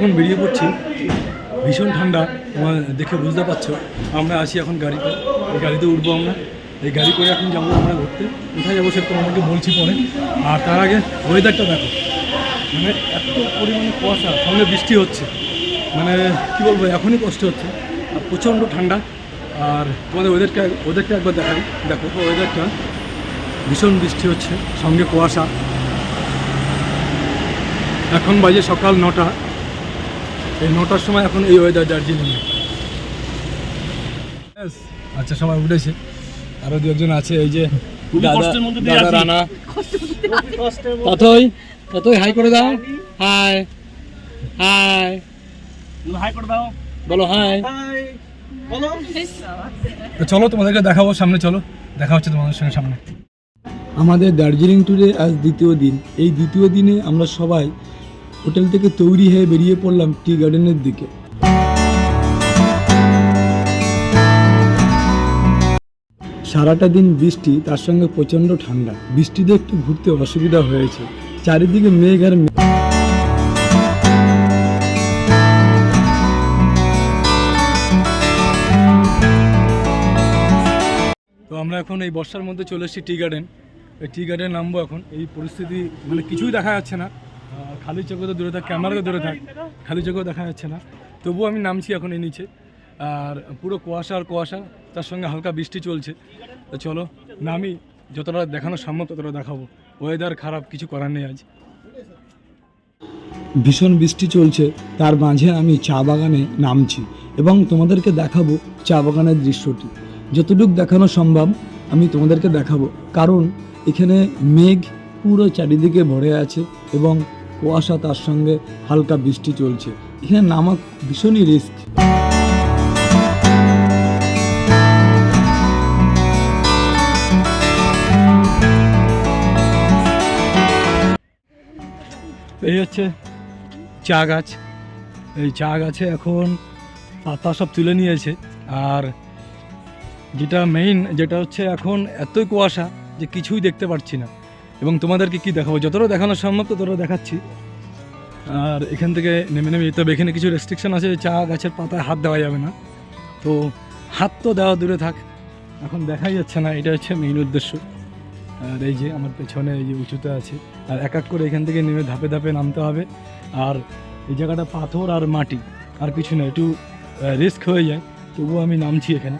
দার্জিলিং ভীষণ ঠান্ডা, তোমার দেখে বুঝতে পারছ। আমরা আসি এখন গাড়িতে। এই গাড়িতে উঠবো আমরা। এই গাড়ি করে এখন যাব আমরা ঘুরতে। কোথায় যাব সে তোমাদেরকে বলছি পরে। আর তার আগে ওয়েদারটা দেখো। মানে এত পরিমাণে কুয়াশা সঙ্গে বৃষ্টি হচ্ছে। মানে কী বলব, এখনই কষ্ট হচ্ছে। আর প্রচণ্ড ঠান্ডা। আর তোমাদের ওয়েদারটা ওদেরটা একবার দেখাই। দেখো ওয়েদারটা ভীষণ বৃষ্টি হচ্ছে, সঙ্গে কুয়াশা। এখন বাজে সকাল নটা। এই নটার সময় এখন এই ওয়েদার দার্জিলিংয়ে আচ্ছা সবাই উঠেছে। আরও দু একজন আছে এই যে দাদা। রানা। ততই ততই হাই করে দাও। হাই। হাই। হাই করে দাও। বলো হাই। চলো তোমাদেরকে দেখাবো। সামনে চলো। দেখা হচ্ছে তোমাদের সঙ্গে সামনে। আমাদের দার্জিলিং ট্যুরে আজ দ্বিতীয় দিন। এই দ্বিতীয় দিনে আমরা সবাই হোটেল থেকে তৈরি হয়ে বেরিয়ে পড়লাম টি গার্ডেনের দিকে। সারাটা দিন বৃষ্টি, তার সঙ্গে প্রচণ্ড ঠান্ডা। বৃষ্টিতে একটু ঘুরতে অসুবিধা হয়েছে। চারিদিকে মেঘ আর। তো আমরা এখন এই বর্ষার মধ্যে চলে এসেছি টি গার্ডেন। টি গার্ডেন নামবো এখন। এই পরিস্থিতি মানে কিছুই দেখা যাচ্ছে না। খালি চোখে তো দূরে থাক, ক্যামেরাতে দূরে থাক। খালি চোখেও দেখা যাচ্ছে না। তবুও আমি নামছি এখন এই নিচে। আর পুরো কুয়াশা আর কুয়াশা, তার সঙ্গে হালকা বৃষ্টি চলছে। তো চলো, নামি। যতটা দেখানো সম্ভব, ততটা দেখাবো। ওয়েদার খারাপ, কিছু করার নেই আজ। ভীষণ বৃষ্টি চলছে, তার মাঝে আমি চা বাগানে নামছি এবং তোমাদেরকে দেখাবো চা বাগানের দৃশ্যটি। যতটুকু দেখানো সম্ভব, আমি তোমাদেরকে দেখাবো। কারণ এখানে মেঘ পুরো চারিদিকে ভরে আছে এবং কুয়াশা তার সঙ্গে হালকা বৃষ্টি চলছে। এখানে নামা ভীষণই রিস্ক। এই হচ্ছে চা গাছ। এই চা গাছে এখন পাতা সব তুলে নিয়েছে। আর যেটা মেইন যেটা হচ্ছে এখন এতই কুয়াশা যে কিছুই দেখতে পাচ্ছি না। এবং তোমাদেরকে কি দেখাবো? যতটা দেখানো সম্ভব, ততটা দেখাচ্ছি। আর এখান থেকে নেমে নেমে যেতে হবে। এখানে কিছু রেস্ট্রিকশন আছে, চা, গাছের পাতায় হাত দেওয়া যাবে না। তো হাত তো দেওয়া দূরে থাক। এখন দেখাই যাচ্ছে না, এটা হচ্ছে মেইন উদ্দেশ্য। আর এই যে আমার পেছনে এই যে উঁচুতে আছে। আর এক এক করে এখান থেকে নেমে ধাপে ধাপে নামতে হবে। আর এই জায়গাটা পাথর আর মাটি, আর কিছু না, একটু রিস্ক হয়ে যায়। তবুও আমি নামছি এখানে।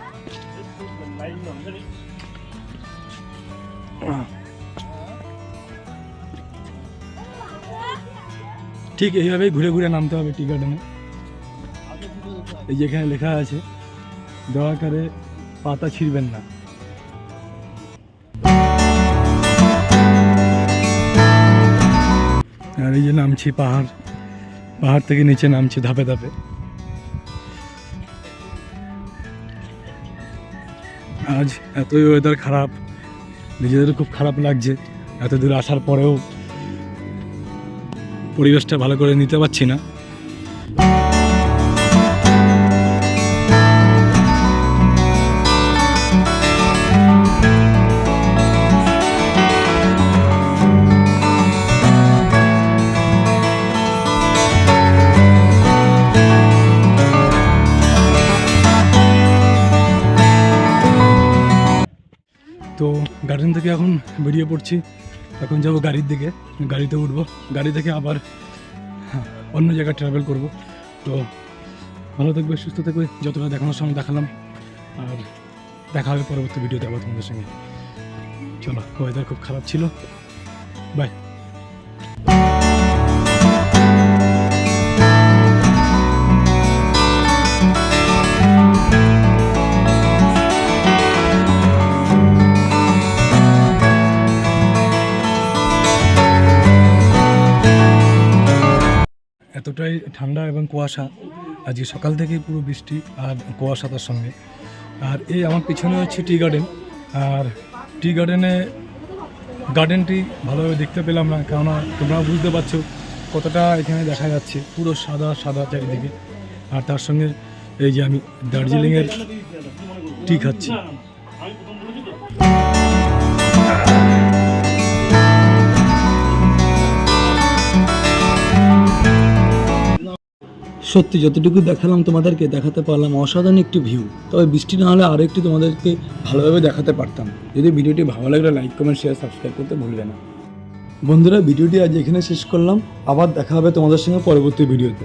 ঠিক এইভাবেই ঘুরে ঘুরে নামতে হবে টি গার্ডেনে। এই যে এখানে লেখা আছে দয়া করে পাতা ছিঁড়বেন না। আর এই যে নামছি পাহাড় পাহাড় থেকে নিচে নামছি ধাপে ধাপে। আজ এতই ওয়েদার খারাপ, নিজেদের খুব খারাপ লাগছে এত দূর আসার পরেও পরিবেশটা ভালো করে নিতে পারছি না। তো গার্ডেন থেকে এখন বেরিয়ে পড়ছি। এখন যাব গাড়ির দিকে, গাড়িতে উঠবো, গাড়ি থেকে আবার অন্য জায়গায় ট্রাভেল করব। তো ভালো থাকবে, সুস্থ থাকবে, যতটা দেখানোর সময় দেখালাম। আর দেখা হবে পরবর্তী ভিডিওতে আবার তোমাদের সঙ্গে। চলো ওয়েদার খুব খারাপ ছিল। বাই এতটাই ঠান্ডা এবং কুয়াশা আজকে সকাল থেকেই পুরো বৃষ্টি আর কুয়াশা তার সঙ্গে। আর এই আমার পিছনে হচ্ছে টি গার্ডেন, আর টি গার্ডেনে গার্ডেনটি ভালোভাবে দেখতে পেলাম না, কেননা তোমরা বুঝতে পারছ কতটা এখানে দেখা যাচ্ছে, পুরো সাদা সাদা চারিদিকে। আর তার সঙ্গে এই যে আমি দার্জিলিংয়ের টি খাচ্ছি। সত্যি, যতটুকু দেখালাম তোমাদেরকে, দেখাতে পারলাম অসাধারণ একটি ভিউ তবে বৃষ্টি না হলে আরও একটু তোমাদেরকে ভালোভাবে দেখাতে পারতাম। যদি ভিডিওটি ভালো লাগলে লাইক কমেন্ট শেয়ার সাবস্ক্রাইব করতে ভুলবে না। বন্ধুরা, ভিডিওটি আজ এখানে শেষ করলাম। আবার দেখা হবে তোমাদের সঙ্গে পরবর্তী ভিডিওতে।